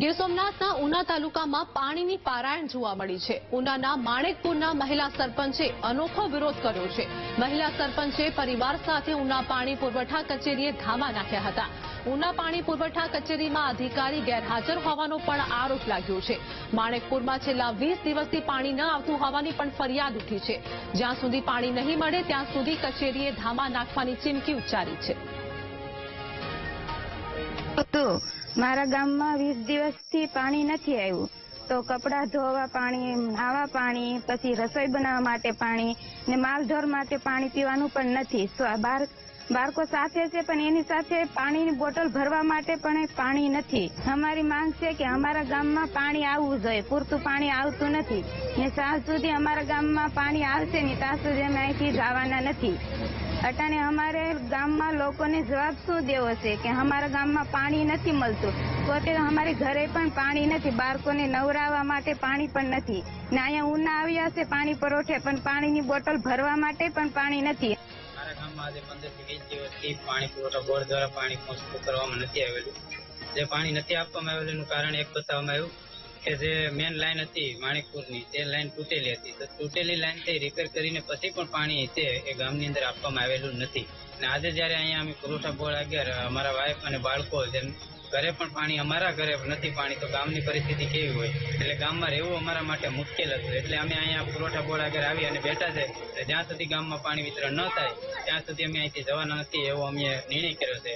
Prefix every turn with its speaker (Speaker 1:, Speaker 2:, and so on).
Speaker 1: ગીર સોમનાથના ઉના તાલુકામાં પાણીની પારાયણ જોવા મળી છે. ઉનાના માણેકપુરના મહિલા સરપંચે અનોખો વિરોધ કર્યો છે. મહિલા સરપંચે પરિવાર સાથે ઉના પાણી પુરવઠા કચેરીએ ધામા નાખ્યા હતા. ઉના પાણી પુરવઠા કચેરીમાં અધિકારી ગેરહાજર હોવાનો પણ આરોપ લાગ્યો છે. માણેકપુરમાં છેલ્લા વીસ દિવસથી પાણી ન આવતું હોવાની પણ ફરિયાદ ઉઠી છે. જ્યાં સુધી પાણી નહીં મળે, ત્યાં સુધી કચેરીએ ધામા નાખવાની ચીમકી ઉચ્ચારી છે.
Speaker 2: તો મારા ગામમાં વીસ દિવસથી પાણી નથી આવ્યું. તો કપડાં ધોવા પાણી, નાવા પાણી, પછી રસોઈ બનાવવા માટે પાણી ને માલધોર માટે પાણી પીવાનું પણ નથી. બાર બાળકો સાથે છે, પણ એની સાથે પાણીની બોટલ ભરવા માટે પણ પાણી નથી. અમારી માંગ છે કે અમારા ગામમાં પાણી આવવું જોઈએ. પૂરતું પાણી આવતું નથી. ને સાંજ સુધી અમારા ગામમાં પાણી આવશે ને ત્યાં સુધી અમે અહીંથી જવાના નથી. અટાણે અમારે ગામમાં લોકોને જવાબ શું દેવો છે કે અમારા ગામમાં પાણી નથી મળતું? પોતે અમારી ઘરે પણ પાણી નથી. બાળકોને નવરાવવા માટે પાણી પણ નથી. ને અહીંયા ઉના આવ્યા છે પાણી પરોઠે, પણ પાણીની બોટલ ભરવા માટે પણ પાણી નથી.
Speaker 3: આજે પંદરથી વીસ દિવસથી પાણી પુરવઠા બોર્ડ દ્વારા પાણી પહોંચતું કરવામાં નથી આવેલું. જે પાણી નથી આપવામાં આવેલું એનું કારણ એક બતાવવામાં આવ્યું કે જે મેન લાઈન હતી માણિકપુરની, તે લાઈન તૂટેલી હતી. તો તૂટેલી લાઈન તે રિપેર કરીને પછી પણ પાણી તે એ ગામની અંદર આપવામાં આવેલું નથી. અને આજે જ્યારે અહીંયા અમે પુરવઠા બોર્ડ આગળ અમારા વાઇફ અને બાળકો જેમ ઘરે પણ પાણી અમારા ઘરે નથી પાણી, તો ગામની પરિસ્થિતિ કેવી હોય? એટલે ગામમાં રહેવું અમારા માટે મુશ્કેલ હતું. એટલે અમે અહીંયા પુરવઠા બોર્ડ આગળ આવી અને બેઠા છે. જ્યાં સુધી ગામમાં પાણી વિતરણ ન થાય, ત્યાં સુધી અમે અહીંથી જવાના નથી એવો અમે નિર્ણય કર્યો છે.